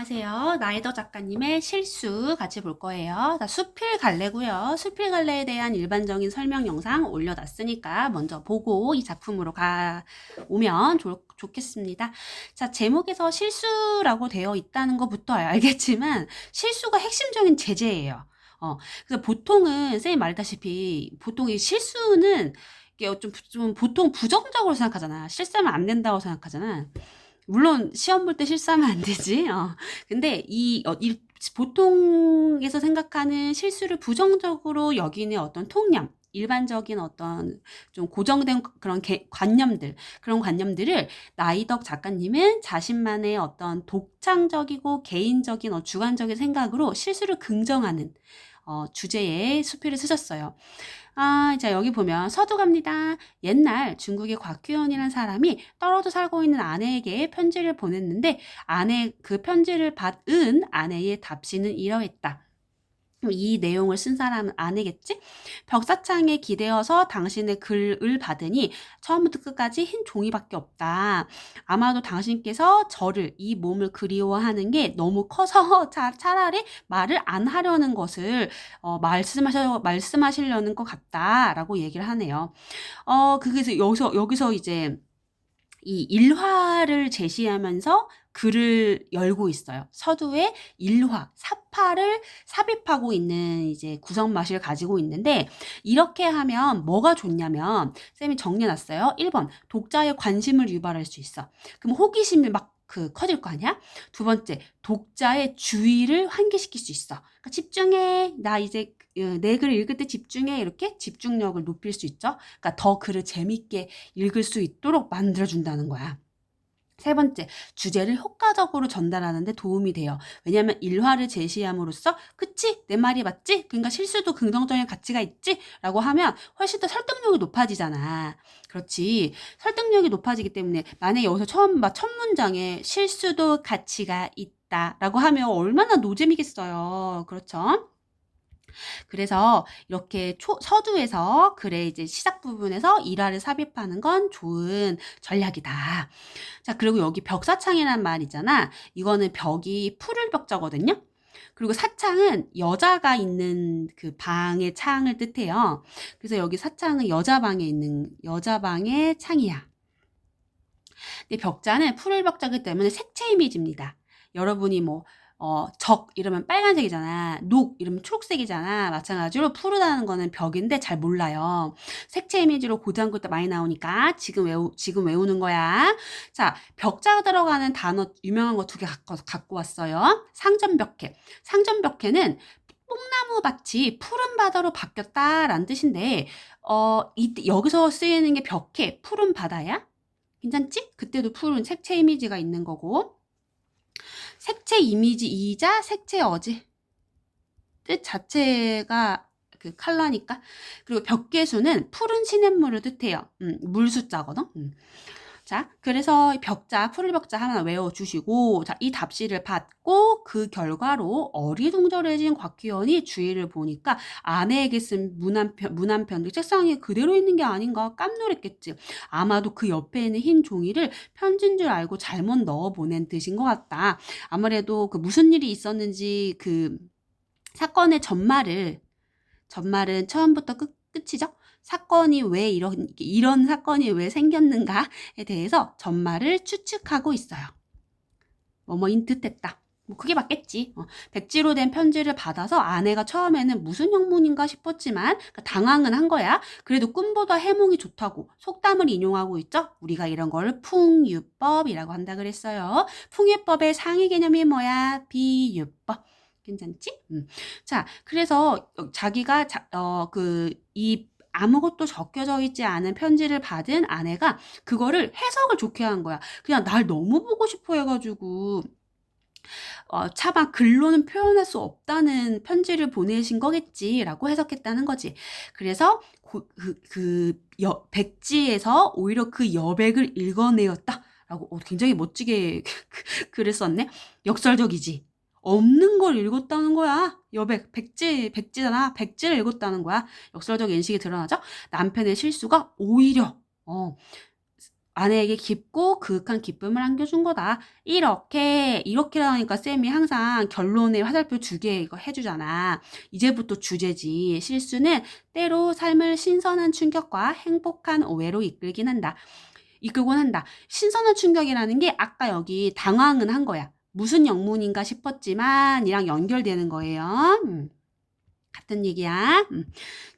안녕하세요. 나이더 작가님의 실수 같이 볼 거예요. 자, 수필 갈래고요. 수필 갈래에 대한 일반적인 설명 영상 올려놨으니까 먼저 보고 이 작품으로 가 오면 좋, 좋겠습니다. 자, 제목에서 실수라고 되어 있다는 것부터 알겠지만 실수가 핵심적인 제재예요. 어, 그래서 보통은 쌤이 말했다시피 보통 이 실수는 좀, 좀 보통 부정적으로 생각하잖아. 실수하면 안 된다고 생각하잖아. 물론 시험 볼 때 실수하면 안 되지. 어. 근데 이, 어, 이 보통에서 생각하는 실수를 부정적으로 여기는 어떤 통념, 일반적인 어떤 좀 고정된 그런 개, 관념들, 그런 관념들을 나이덕 작가님은 자신만의 어떤 독창적이고 개인적인 어, 주관적인 생각으로 실수를 긍정하는 어, 주제의 수필을 쓰셨어요. 아, 자, 여기 보면 서두 갑니다. 옛날 중국의 곽규현이라는 사람이 떨어져 살고 있는 아내에게 편지를 보냈는데 아내 그 편지를 받은 아내의 답시는 이러했다. 이 내용을 쓴 사람은 아내겠지? 벽사창에 기대어서 당신의 글을 받으니 처음부터 끝까지 흰 종이밖에 없다. 아마도 당신께서 저를 이 몸을 그리워하는 게 너무 커서 차, 차라리 말을 안 하려는 것을 어, 말씀하셔 말씀하시려는 것 같다라고 얘기를 하네요. 어 그래서 여기서 여기서 이제 이 일화를 제시하면서 글을 열고 있어요. 서두에 일화, 사파를 삽입하고 있는 이제 구성 맛을 가지고 있는데 이렇게 하면 뭐가 좋냐면 쌤이 정리해놨어요. 1번 독자의 관심을 유발할 수 있어. 그럼 호기심이 막 그 커질 거 아니야? 두 번째 독자의 주의를 환기시킬 수 있어. 그러니까 집중해. 나 이제 어, 내 글을 읽을 때 집중해 이렇게 집중력을 높일 수 있죠. 그러니까 더 글을 재밌게 읽을 수 있도록 만들어준다는 거야. 세 번째, 주제를 효과적으로 전달하는데 도움이 돼요. 왜냐하면 일화를 제시함으로써 그치? 내 말이 맞지? 그러니까 실수도 긍정적인 가치가 있지? 라고 하면 훨씬 더 설득력이 높아지잖아. 그렇지. 설득력이 높아지기 때문에 만약에 여기서 처음 막 첫 문장에 실수도 가치가 있다 라고 하면 얼마나 노잼이겠어요. 그렇죠? 그래서 이렇게 초, 서두에서 글의 이제 시작 부분에서 일화를 삽입하는 건 좋은 전략이다. 자, 그리고 여기 벽사창이라는 말 있잖아. 이거는 벽이 푸를 벽자거든요. 그리고 사창은 여자가 있는 그 방의 창을 뜻해요. 그래서 여기 사창은 여자 방에 있는 여자 방의 창이야. 근데 벽자는 푸를 벽자기 때문에 색채 이미지입니다. 여러분이 뭐 어, 적 이러면 빨간색이잖아. 녹 이러면 초록색이잖아. 마찬가지로 푸르다는 거는 벽인데 잘 몰라요. 색채 이미지로 고등학교 때 많이 나오니까 지금 외우, 지금 외우는 거야. 자, 벽자가 들어가는 단어 유명한 거 두 개 갖고, 갖고 왔어요. 상점벽해. 상점벽해는 뽕나무 밭이 푸른 바다로 바뀌었다라는 뜻인데, 어, 이, 여기서 쓰이는 게 벽해, 푸른 바다야? 괜찮지? 그때도 푸른 색채 이미지가 있는 거고. 색채 이미지이자 색채 어지 뜻 자체가 그 컬러니까 그리고 벽계수는 푸른 시냇물을 뜻해요. 음, 물 숫자거든. 음. 자, 그래서 벽자, 푸른 벽자 하나 외워주시고, 자, 이 답시를 받고 그 결과로 어리둥절해진 곽기현이 주위를 보니까 아내에게 쓴 문안편, 문안편들 책상에 그대로 있는 게 아닌가 깜놀했겠지. 아마도 그 옆에 있는 흰 종이를 편지인 줄 알고 잘못 넣어 보낸 뜻인 것 같다. 아무래도 그 무슨 일이 있었는지 그 사건의 전말을, 전말은 처음부터 끝, 끝이죠? 사건이 왜 이런, 이런 사건이 왜 생겼는가에 대해서 전말을 추측하고 있어요. 뭐뭐인 듯했다. 뭐 그게 맞겠지. 어, 백지로 된 편지를 받아서 아내가 처음에는 무슨 형문인가 싶었지만 그러니까 당황은 한 거야. 그래도 꿈보다 해몽이 좋다고 속담을 인용하고 있죠. 우리가 이런 걸 풍유법이라고 한다 그랬어요. 풍유법의 상위 개념이 뭐야? 비유법. 괜찮지? 음. 자, 그래서 자기가 자, 어, 그이 아무것도 적혀져 있지 않은 편지를 받은 아내가 그거를 해석을 좋게 한 거야. 그냥 날 너무 보고 싶어 해가지고 어, 차마 글로는 표현할 수 없다는 편지를 보내신 거겠지라고 해석했다는 거지. 그래서 그, 그, 그 여, 백지에서 오히려 그 여백을 읽어내었다. 라고 어, 굉장히 멋지게 글을 썼네. 역설적이지. 없는 걸 읽었다는 거야. 여백, 백지, 백지잖아. 백지를 읽었다는 거야. 역설적 인식이 드러나죠? 남편의 실수가 오히려, 어, 아내에게 깊고 그윽한 기쁨을 안겨준 거다. 이렇게 이렇게 하니까 쌤이 항상 결론에 화살표 두 개 이거 해주잖아. 이제부터 주제지. 실수는 때로 삶을 신선한 충격과 행복한 오해로 이끌긴 한다. 이끌곤 한다. 신선한 충격이라는 게 아까 여기 당황은 한 거야. 무슨 영문인가 싶었지만 이랑 연결되는 거예요. 음. 같은 얘기야. 음.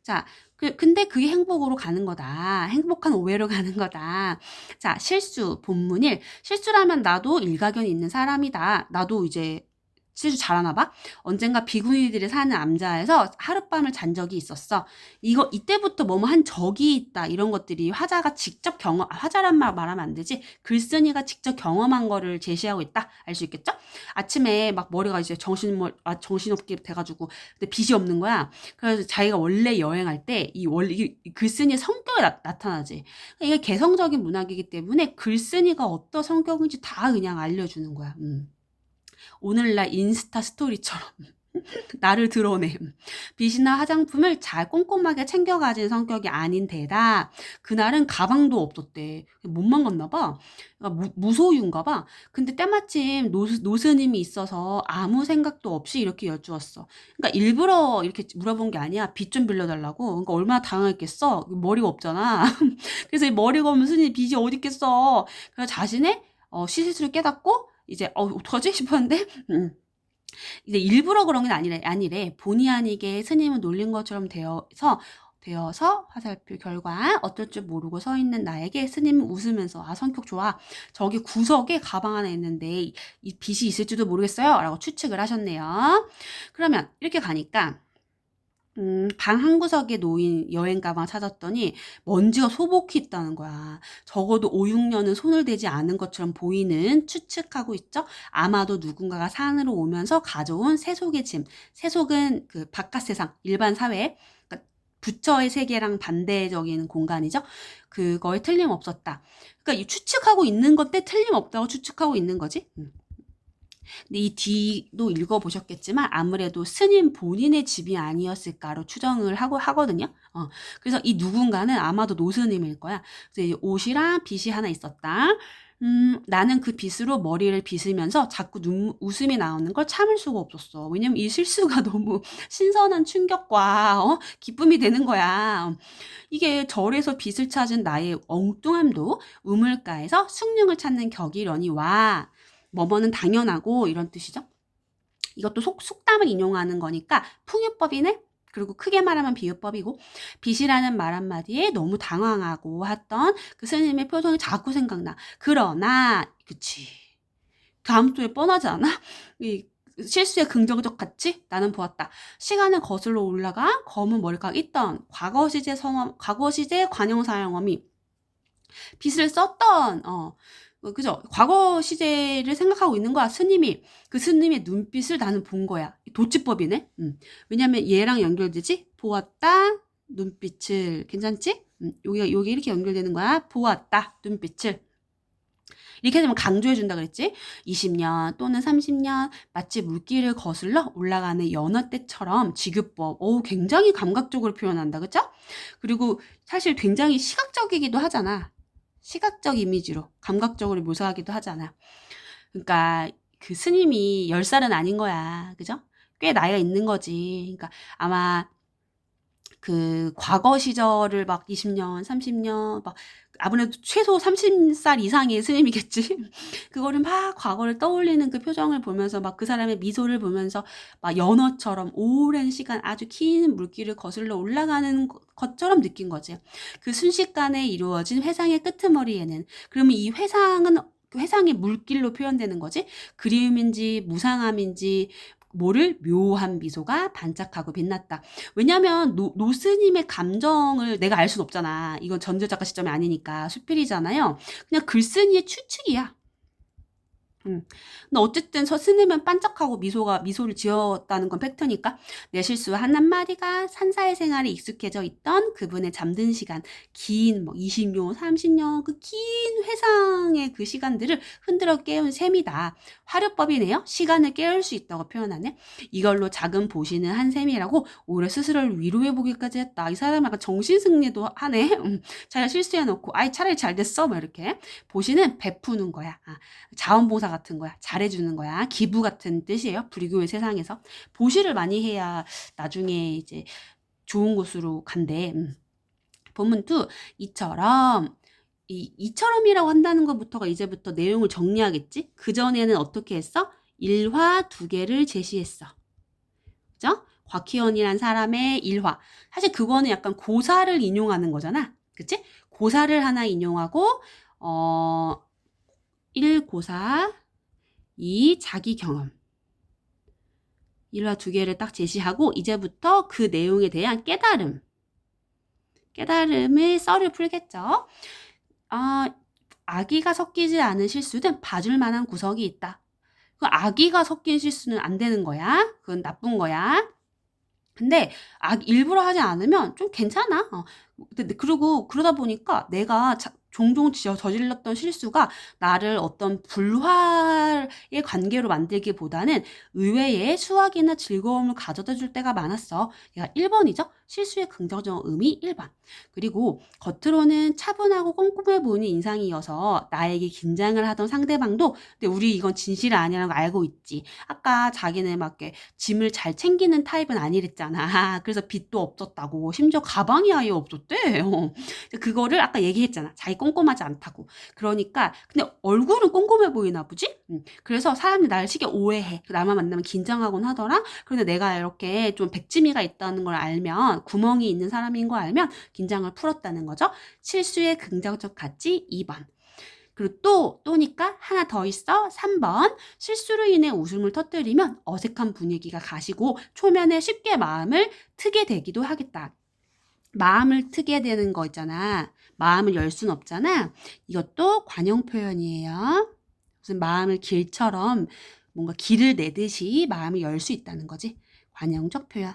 자, 그, 근데 그게 행복으로 가는 거다. 행복한 오해로 가는 거다. 자, 실수, 본문일. 실수라면 나도 일가견이 있는 사람이다. 나도 이제 실수 잘하나 봐? 언젠가 비구니들이 사는 암자에서 하룻밤을 잔 적이 있었어. 이거, 이때부터 뭐뭐 한 적이 있다. 이런 것들이 화자가 직접 경험, 아, 화자란 말 말하면 안 되지. 글쓴이가 직접 경험한 거를 제시하고 있다. 알 수 있겠죠? 아침에 막 머리가 이제 정신, 아, 정신없게 돼가지고, 근데 빛이 없는 거야. 그래서 자기가 원래 여행할 때 이 원래 이 글쓴이의 성격이 나, 타나지 이게 개성적인 문학이기 때문에 글쓴이가 어떤 성격인지 다 그냥 알려주는 거야. 음. 오늘날 인스타 스토리처럼 나를 드러내. 빗이나 화장품을 잘 꼼꼼하게 챙겨 가진 성격이 아닌 데다 그날은 가방도 없었대. 못만 갔나 봐. 그러니까 무, 무소유인가 봐. 근데 때마침 노, 노스 님이 있어서 아무 생각도 없이 이렇게 여쭈었어. 그러니까 일부러 이렇게 물어본 게 아니야. 빚 좀 빌려달라고. 그러니까 얼마나 당황했겠어. 머리가 없잖아. 그래서 머리가 없는 스님이 빚이 어디 있겠어. 그래서 자신의 어, 시스를 깨닫고 이제 어 어떡하지? 싶었는데? 음. 이제 일부러 그런 게 아니래 아니래. 본의 아니게 스님을 놀린 것처럼 되어서 되어서 화살표 결과 어떨 줄 모르고 서 있는 나에게 스님은 웃으면서 아 성격 좋아. 저기 구석에 가방 하나 있는데 이 빛이 있을지도 모르겠어요. 라고 추측을 하셨네요. 그러면 이렇게 가니까 음, 방 한 구석에 놓인 여행 가방 찾았더니 먼지가 소복히 있다는 거야. 적어도 5, 6년은 손을 대지 않은 것처럼 보이는 추측하고 있죠. 아마도 누군가가 산으로 오면서 가져온 세속의 짐. 세속은 그 바깥 세상, 일반 사회, 그러니까 부처의 세계랑 반대적인 공간이죠. 그거에 틀림없었다. 그러니까 이 추측하고 있는 건데 틀림없다고 추측하고 있는 거지. 음. 근데 이 뒤도 읽어보셨겠지만 아무래도 스님 본인의 집이 아니었을까로 추정을 하고 하거든요. 어, 그래서 이 누군가는 아마도 노스님일 거야. 그래서 옷이랑 빗이 하나 있었다. 음, 나는 그 빗으로 머리를 빗으면서 자꾸 눈, 웃음이 나오는 걸 참을 수가 없었어. 왜냐면 이 실수가 너무 신선한 충격과 어? 기쁨이 되는 거야. 이게 절에서 빗을 찾은 나의 엉뚱함도 우물가에서 숭늉을 찾는 격이려니 와. 뭐뭐는 당연하고 이런 뜻이죠. 이것도 속, 속담을 인용하는 거니까 풍유법이네. 그리고 크게 말하면 비유법이고 빛이라는 말 한마디에 너무 당황하고 했던 그 스님의 표정이 자꾸 생각나. 그러나 그치. 다음 소에 뻔하지 않아? 이 실수의 긍정적 가치? 나는 보았다. 시간을 거슬러 올라가 검은 머리카락 있던 과거 시제 성험, 과거 시제 관용 사용어미 빛을 썼던 어 어, 그죠? 과거 시제를 생각하고 있는 거야, 스님이. 그 스님의 눈빛을 나는 본 거야. 도치법이네? 음. 왜냐면 얘랑 연결되지? 보았다, 눈빛을. 괜찮지? 음. 여기가, 여기 이렇게 연결되는 거야. 보았다, 눈빛을. 이렇게 되면 강조해준다 그랬지? 20년 또는 30년 마치 물길을 거슬러 올라가는 연어떼처럼 지규법. 어우, 굉장히 감각적으로 표현한다. 그죠? 그리고 사실 굉장히 시각적이기도 하잖아. 시각적 이미지로 감각적으로 묘사하기도 하잖아. 그러니까 그 스님이 10살은 아닌 거야. 그죠? 꽤 나이가 있는 거지. 그러니까 아마 그 과거 시절을 막 20년, 30년, 막 아무래도 최소 30살 이상의 스님이겠지. 그거를 막 과거를 떠올리는 그 표정을 보면서 막 그 사람의 미소를 보면서 막 연어처럼 오랜 시간 아주 긴 물길을 거슬러 올라가는 것처럼 느낀 거지. 그 순식간에 이루어진 회상의 끄트머리에는 그러면 이 회상은 회상의 물길로 표현되는 거지. 그리움인지 무상함인지 뭐를 묘한 미소가 반짝하고 빛났다. 왜냐면 노, 노스님의 감정을 내가 알 수는 없잖아. 이건 전제작가 시점이 아니니까 수필이잖아요. 그냥 글쓴이의 추측이야. 음. 근데 어쨌든 저 스님은 반짝하고 미소가 미소를 지었다는 건 팩트니까 내 실수 한 한마디가 산사의 생활에 익숙해져 있던 그분의 잠든 시간 긴뭐 20년, 30년 그 긴 회상의 그 시간들을 흔들어 깨운 셈이다. 화려법이네요. 시간을 깨울 수 있다고 표현하네. 이걸로 작은 보시는 한 셈이라고 오히려 스스로를 위로해 보기까지 했다. 이 사람 약간 정신 승리도 하네. 음, 자기가 실수해 놓고 아이 차라리 잘 됐어. 뭐 이렇게 보시는 베푸는 거야. 아, 자원봉사 같은 거야. 잘해주는 거야. 기부 같은 뜻이에요. 불교의 세상에서. 보시를 많이 해야 나중에 이제 좋은 곳으로 간대. 음. 본문 2. 이처럼 이 이처럼이라고 한다는 것부터가 이제부터 내용을 정리하겠지? 그전에는 어떻게 했어? 일화 두 개를 제시했어. 그죠? 곽희원이란 사람의 일화. 사실 그거는 약간 고사를 인용하는 거잖아. 그치? 고사를 하나 인용하고, 어, 1고사, 2 자기 경험. 일화 두 개를 딱 제시하고, 이제부터 그 내용에 대한 깨달음. 깨달음의 썰을 풀겠죠. 아, 아기가 섞이지 않은 실수는 봐줄 만한 구석이 있다. 그 아기가 섞인 실수는 안 되는 거야. 그건 나쁜 거야. 근데 아, 일부러 하지 않으면 좀 괜찮아. 어. 그리고 그러다 보니까 내가 자, 종종 지- 저질렀던 실수가 나를 어떤 불화의 관계로 만들기보다는 의외의 수확이나 즐거움을 가져다 줄 때가 많았어. 얘가 1번이죠. 실수의 긍정적 의미 1번. 그리고 겉으로는 차분하고 꼼꼼해 보이는 인상이어서 나에게 긴장을 하던 상대방도 근데 우리 이건 진실 아니라는 거 알고 있지. 아까 자기는 막 이렇게 짐을 잘 챙기는 타입은 아니랬잖아. 그래서 빚도 없었다고. 심지어 가방이 아예 없었대. 어. 그거를 아까 얘기했잖아. 자기 꼼꼼하지 않다고. 그러니까 근데 얼굴은 꼼꼼해 보이나 보지? 음. 그래서 사람들이 나를 쉽게 오해해. 나만 만나면 긴장하곤 하더라. 그런데 내가 이렇게 좀 백지미가 있다는 걸 알면 구멍이 있는 사람인 거 알면 긴장을 풀었다는 거죠. 실수의 긍정적 가치 2번. 그리고 또, 또니까 하나 더 있어. 3번. 실수로 인해 웃음을 터뜨리면 어색한 분위기가 가시고 초면에 쉽게 마음을 트게 되기도 하겠다. 마음을 트게 되는 거 있잖아. 마음을 열순 없잖아. 이것도 관용 표현이에요. 무슨 마음을 길처럼 뭔가 길을 내듯이 마음을 열 수 있다는 거지. 관용적 표현.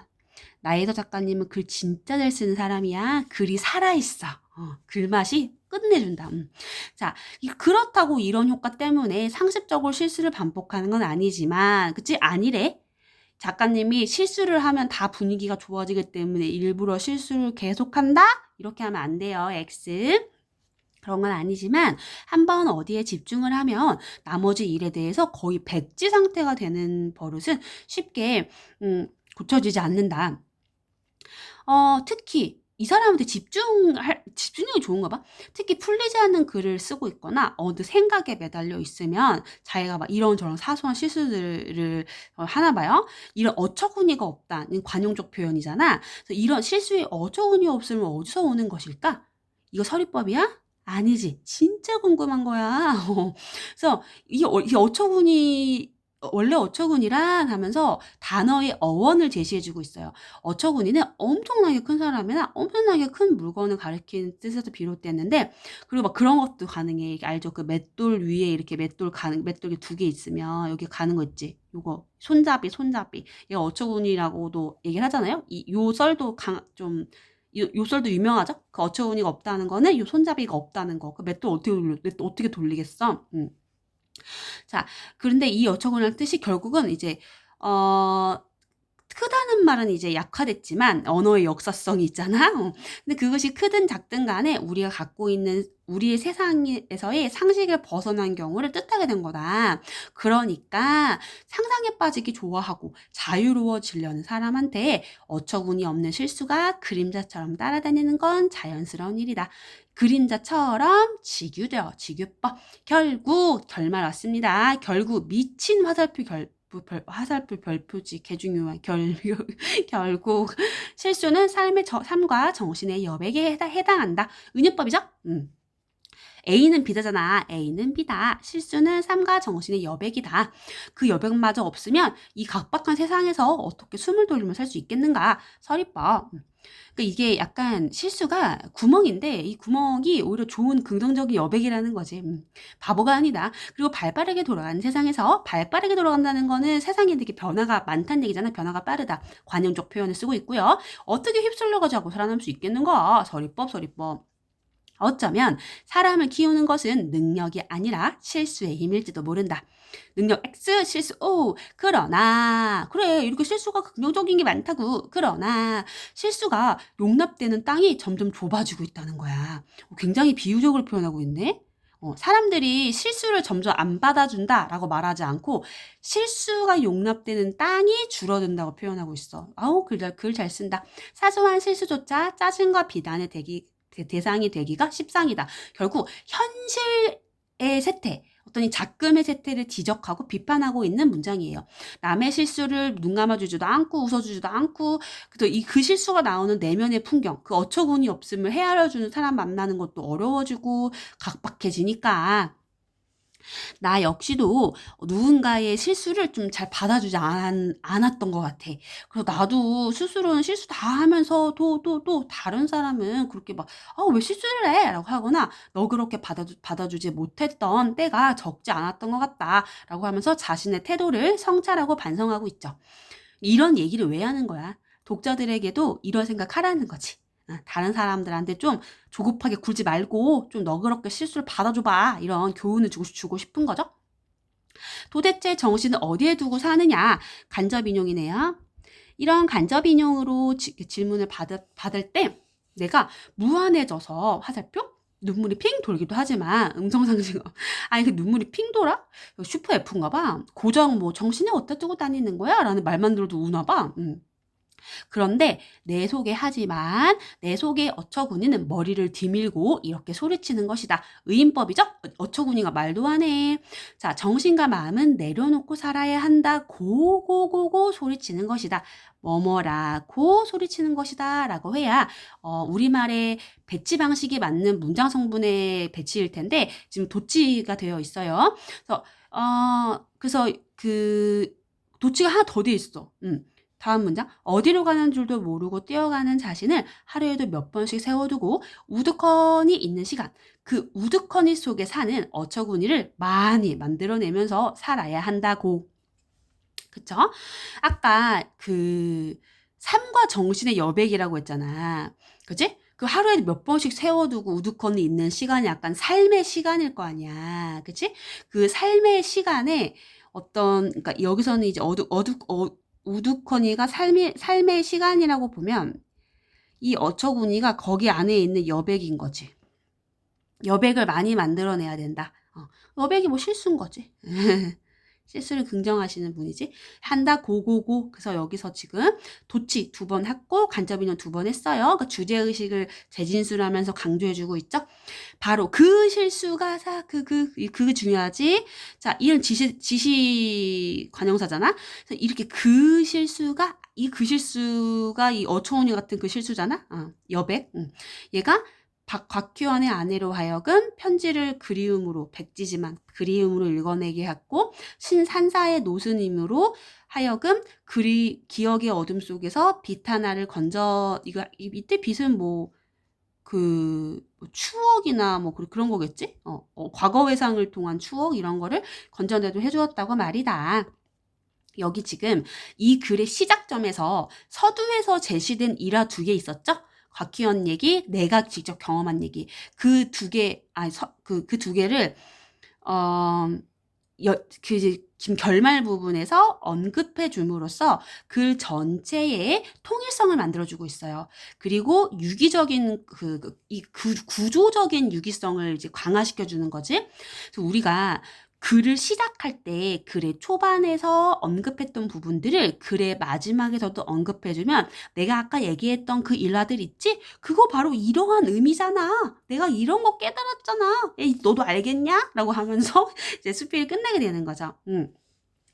나혜서 작가님은 글 진짜 잘 쓰는 사람이야. 글이 살아있어. 어, 글맛이 끝내준다. 음. 자, 이- 그렇다고 이런 효과 때문에 상습적으로 실수를 반복하는 건 아니지만, 그치? 아니래. 작가님이 실수를 하면 다 분위기가 좋아지기 때문에 일부러 실수를 계속한다? 이렇게 하면 안 돼요. X. 그런 건 아니지만 한 번 어디에 집중을 하면 나머지 일에 대해서 거의 백지 상태가 되는 버릇은 쉽게 음, 고쳐지지 않는다. 어, 특히 이 사람한테 집중할 집중력이 좋은가 봐. 특히 풀리지 않는 글을 쓰고 있거나 어느 생각에 매달려 있으면 자기가 막 이런저런 사소한 실수들을 어, 하나 봐요. 이런 어처구니가 없다는 관용적 표현이잖아. 그래서 이런 실수에 어처구니 없으면 어디서 오는 것일까? 이거 서리법이야? 아니지. 진짜 궁금한 거야. 그래서 이, 어, 이 어처구니 원래 어처구니란 하면서 단어의 어원을 제시해주고 있어요. 어처구니는 엄청나게 큰 사람이나 엄청나게 큰 물건을 가리키는 뜻에서 비롯됐는데 그리고 막 그런 것도 가능해. 알죠? 그 맷돌 위에 이렇게 맷돌 가는 맷돌이 두 개 있으면 여기 가는 거 있지. 요거 손잡이 손잡이. 얘가 어처구니라고도 얘기를 하잖아요. 이요 썰도 강, 좀 요, 요 썰도 유명하죠? 그 어처구니가 없다는 거는 요 손잡이가 없다는 거. 그 맷돌 어떻게 맷돌 어떻게 돌리겠어? 음. 자, 그런데 이 어처구니라는 뜻이 결국은 이제 어 크다는 말은 이제 약화됐지만 언어의 역사성이 있잖아. 어. 근데 그것이 크든 작든 간에 우리가 갖고 있는 우리의 세상에서의 상식을 벗어난 경우를 뜻하게 된 거다. 그러니까 상상에 빠지기 좋아하고 자유로워지려는 사람한테 어처구니 없는 실수가 그림자처럼 따라다니는 건 자연스러운 일이다. 그림자처럼 지규되어 지규법. 결국 결말 왔습니다. 결국 미친 화살표 결 별, 화살표 별표지 개중요한 결 결국 실수는 삶의 저, 삶과 정신의 여백에 해당, 해당한다. 은유법이죠? 음. A는 B다잖아. A는 B다. 실수는 삶과 정신의 여백이다. 그 여백마저 없으면 이 각박한 세상에서 어떻게 숨을 돌리며 살 수 있겠는가? 서리법. 그러니까 이게 약간 실수가 구멍인데 이 구멍이 오히려 좋은 긍정적인 여백이라는 거지. 음, 바보가 아니다. 그리고 발 빠르게 돌아가는 세상에서 발 빠르게 돌아간다는 거는 세상에 되게 변화가 많다는 얘기잖아. 변화가 빠르다. 관용적 표현을 쓰고 있고요. 어떻게 휩쓸려가지고 살아남을 수 있겠는가? 서리법, 서리법. 어쩌면 사람을 키우는 것은 능력이 아니라 실수의 힘일지도 모른다. 능력 X, 실수 O. 그러나, 그래, 이렇게 실수가 긍정적인 게 많다고. 그러나, 실수가 용납되는 땅이 점점 좁아지고 있다는 거야. 어, 굉장히 비유적으로 표현하고 있네. 어, 사람들이 실수를 점점 안 받아준다 라고 말하지 않고 실수가 용납되는 땅이 줄어든다고 표현하고 있어. 아우 글 잘 쓴다. 사소한 실수조차 짜증과 비난의 대기, 대- 대상이 되기가 십상이다. 결국 현실의 세태, 어떤 이 작금의 세태를 지적하고 비판하고 있는 문장이에요. 남의 실수를 눈 감아주지도 않고 웃어주지도 않고 그이 그 실수가 나오는 내면의 풍경, 그 어처구니 없음을 헤아려주는 사람 만나는 것도 어려워지고 각박해지니까 나 역시도 누군가의 실수를 좀 잘 받아주지 않, 않았던 것 같아. 그래서 나도 스스로는 실수 다 하면서도 또, 또 다른 사람은 그렇게 막, 아, 왜 실수를 해? 라고 하거나 너 그렇게 받아주, 받아주지 못했던 때가 적지 않았던 것 같다. 라고 하면서 자신의 태도를 성찰하고 반성하고 있죠. 이런 얘기를 왜 하는 거야? 독자들에게도 이런 생각하라는 거지. 아, 다른 사람들한테 좀 조급하게 굴지 말고 좀 너그럽게 실수를 받아줘봐. 이런 교훈을 주고, 주고 싶은 거죠. 도대체 정신을 어디에 두고 사느냐? 간접 인용이네요. 이런 간접 인용으로 지, 질문을 받을, 받을 때 내가 무한해져서 화살표? 눈물이 핑 돌기도 하지만 음성상징어 아니 그 눈물이 핑 돌아? 슈퍼 F인가 봐 고정 뭐 정신에 어디다 두고 다니는 거야? 라는 말만 들어도 우나 봐 음. 그런데 내 속에 하지만 내 속에 어처구니는 머리를 뒤밀고 이렇게 소리치는 것이다. 의인법이죠? 어처구니가 말도 안 해. 자, 정신과 마음은 내려놓고 살아야 한다. 고고고고 소리치는 것이다. 뭐뭐라고 소리치는 것이다. 라고 해야 어, 우리말의 배치 방식에 맞는 문장 성분의 배치일 텐데 지금 도치가 되어 있어요. 그래서 어, 그래서 그 도치가 하나 더 돼 있어. 음. 다음 문장. 어디로 가는 줄도 모르고 뛰어가는 자신을 하루에도 몇 번씩 세워두고 우두커니 있는 시간. 그 우두커니 속에 사는 어처구니를 많이 만들어내면서 살아야 한다고. 그쵸? 아까 그 삶과 정신의 여백이라고 했잖아. 그지? 그 하루에 몇 번씩 세워두고 우두커니 있는 시간이 약간 삶의 시간일 거 아니야. 그치? 그 삶의 시간에 어떤, 그러니까 여기서는 이제 어두, 어두, 어, 우두커니가 삶의, 삶의 시간이라고 보면 이 어처구니가 거기 안에 있는 여백인 거지. 여백을 많이 만들어내야 된다. 어, 여백이 뭐 실수인 거지. 실수를 긍정하시는 분이지. 한다 고고고. 그래서 여기서 지금 도치 두 번 했고 간접인용 두번 했어요. 그 주제 의식을 재진술하면서 강조해주고 있죠. 바로 그 실수가 사 그 그그 중요하지. 자, 이런 지시 지시 관형사잖아. 그래서 이렇게 그 실수가 이 그 실수가 이 어처구니 같은 그 실수잖아. 어, 여백. 응. 얘가 박 곽규원의 아내로 하여금 편지를 그리움으로 백지지만 그리움으로 읽어내게 했고 신산사의 노스님으로 하여금 그리 기억의 어둠 속에서 빛 하나를 건져 이거 이 밑에 빛은 뭐 그 추억이나 뭐 그런 거겠지? 어, 어, 과거 회상을 통한 추억 이런 거를 건져내도 해주었다고 말이다. 여기 지금 이 글의 시작점에서 서두에서 제시된 일화 두 개 있었죠? 곽희연 얘기, 내가 직접 경험한 얘기. 그 두 개, 아니, 그, 그 두 개를, 어, 여, 그, 지금 결말 부분에서 언급해 줌으로써 글 전체의 통일성을 만들어주고 있어요. 그리고 유기적인 그, 그, 이 그, 구조적인 유기성을 이제 강화시켜 주는 거지. 그래서 우리가 글을 시작할 때 글의 초반에서 언급했던 부분들을 글의 마지막에서도 언급해주면 내가 아까 얘기했던 그 일화들 있지? 그거 바로 이러한 의미잖아. 내가 이런 거 깨달았잖아. 에이, 너도 알겠냐? 라고 하면서 이제 수필을 끝내게 되는 거죠. 음.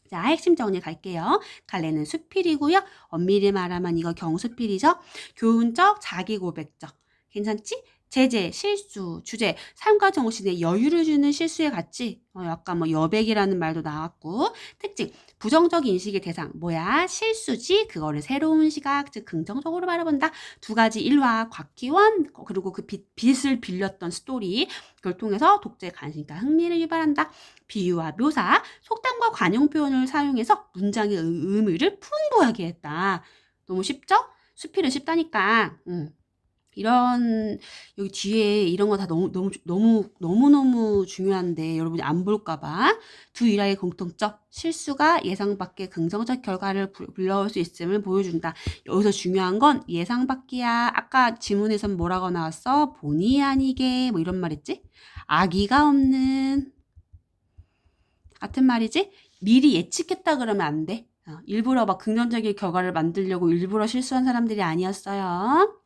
자, 핵심 정리 갈게요. 갈래는 수필이고요. 엄밀히 말하면 이거 경수필이죠. 교훈적, 자기 고백적. 괜찮지? 제재, 실수, 주제, 삶과 정신에 여유를 주는 실수의 가치. 어, 약간 뭐 여백이라는 말도 나왔고 특징, 부정적 인식의 대상. 뭐야? 실수지. 그거를 새로운 시각, 즉 긍정적으로 바라본다. 두 가지 일화, 곽기원 그리고 그 빛, 빛을 빌렸던 스토리. 그걸 통해서 독자의 관심과 흥미를 유발한다. 비유와 묘사, 속담과 관용 표현을 사용해서 문장의 의- 의미를 풍부하게 했다. 너무 쉽죠? 수필은 쉽다니까. 음. 이런 여기 뒤에 이런 거 다 너무 너무 너무 너무 너무 중요한데 여러분이 안 볼까봐 두 일화의 공통점 실수가 예상 밖의 긍정적 결과를 불- 불러올 수 있음을 보여준다. 여기서 중요한 건 예상 밖이야. 아까 지문에선 뭐라고 나왔어? 본의 아니게 뭐 이런 말했지? 악의가 없는 같은 말이지? 미리 예측했다 그러면 안 돼. 어, 일부러 막 긍정적인 결과를 만들려고 일부러 실수한 사람들이 아니었어요.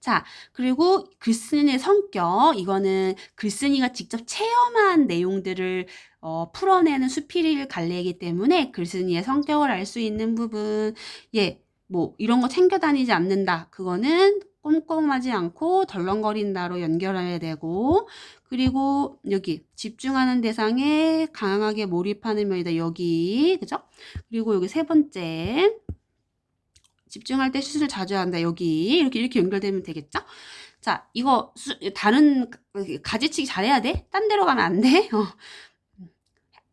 자, 그리고 글쓴이의 성격. 이거는 글쓴이가 직접 체험한 내용들을 어, 풀어내는 수필 갈래이기 때문에 글쓴이의 성격을 알 수 있는 부분. 예, 뭐 이런 거 챙겨 다니지 않는다. 그거는 꼼꼼하지 않고 덜렁거린다로 연결해야 되고 그리고 여기 집중하는 대상에 강하게 몰입하는 면이다. 여기 그죠? 그리고 여기 세 번째 집중할 때 실수를 자주 한다. 여기 이렇게 이렇게 연결되면 되겠죠? 자, 이거 수, 다른 가- 가지치기 잘해야 돼? 딴 데로 가면 안 돼? 어.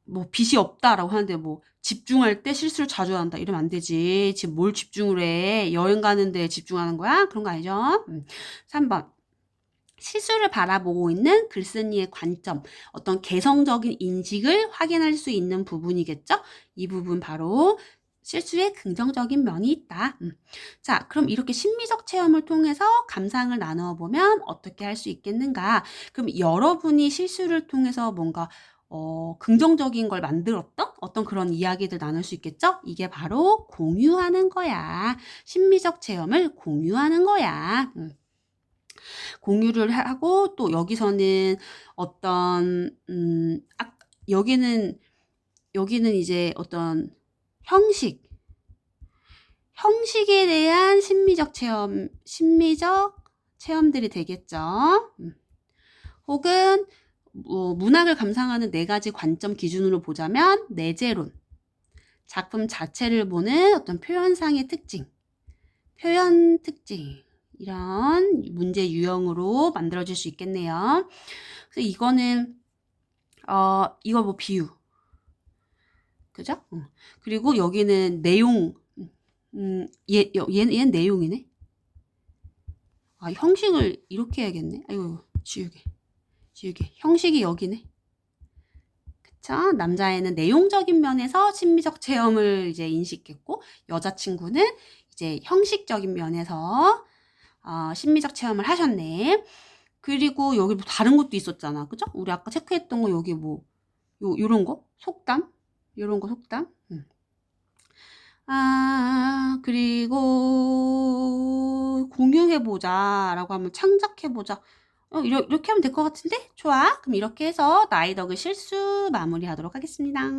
뭐 빚이 없다라고 하는데 뭐 집중할 때 실수를 자주 한다 이러면 안 되지. 지금 뭘 집중을 해? 여행 가는데 집중하는 거야? 그런 거 아니죠? 음. 3번. 실수를 바라보고 있는 글쓴이의 관점, 어떤 개성적인 인식을 확인할 수 있는 부분이겠죠? 이 부분 바로 실수에 긍정적인 면이 있다. 음. 자, 그럼 이렇게 심미적 체험을 통해서 감상을 나누어 보면 어떻게 할 수 있겠는가? 그럼 여러분이 실수를 통해서 뭔가 어, 긍정적인 걸 만들었던 어떤 그런 이야기들 나눌 수 있겠죠? 이게 바로 공유하는 거야. 심미적 체험을 공유하는 거야. 음. 공유를 하고 또 여기서는 어떤 음, 아, 여기는 여기는 이제 어떤 형식 형식에 대한 심미적 체험 심미적 체험들이 되겠죠. 음. 혹은 뭐 문학을 감상하는 네 가지 관점 기준으로 보자면 내재론, 작품 자체를 보는 어떤 표현상의 특징, 표현 특징 이런 문제 유형으로 만들어질 수 있겠네요. 그래서 이거는 어 이거 뭐 비유, 그죠? 응. 그리고 여기는 내용, 음, 얘, 여- 얘, 얘는 내용이네. 아, 형식을 이렇게 해야겠네. 아이고, 지우개. 지우개. 형식이 여기네. 그쵸? 남자애는 내용적인 면에서 심미적 체험을 이제 인식했고, 여자친구는 이제 형식적인 면에서 어, 심미적 체험을 하셨네. 그리고 여기 뭐 다른 것도 있었잖아. 그죠? 우리 아까 체크했던 거 여기 뭐, 요, 요런 거? 속담? 요런 거 속담? 응. 아, 그리고 공유해보자 라고 하면 창작해보자. 어, 이렇게 하면 될 것 같은데? 좋아. 그럼 이렇게 해서 나이 덕을 실수 마무리하도록 하겠습니다.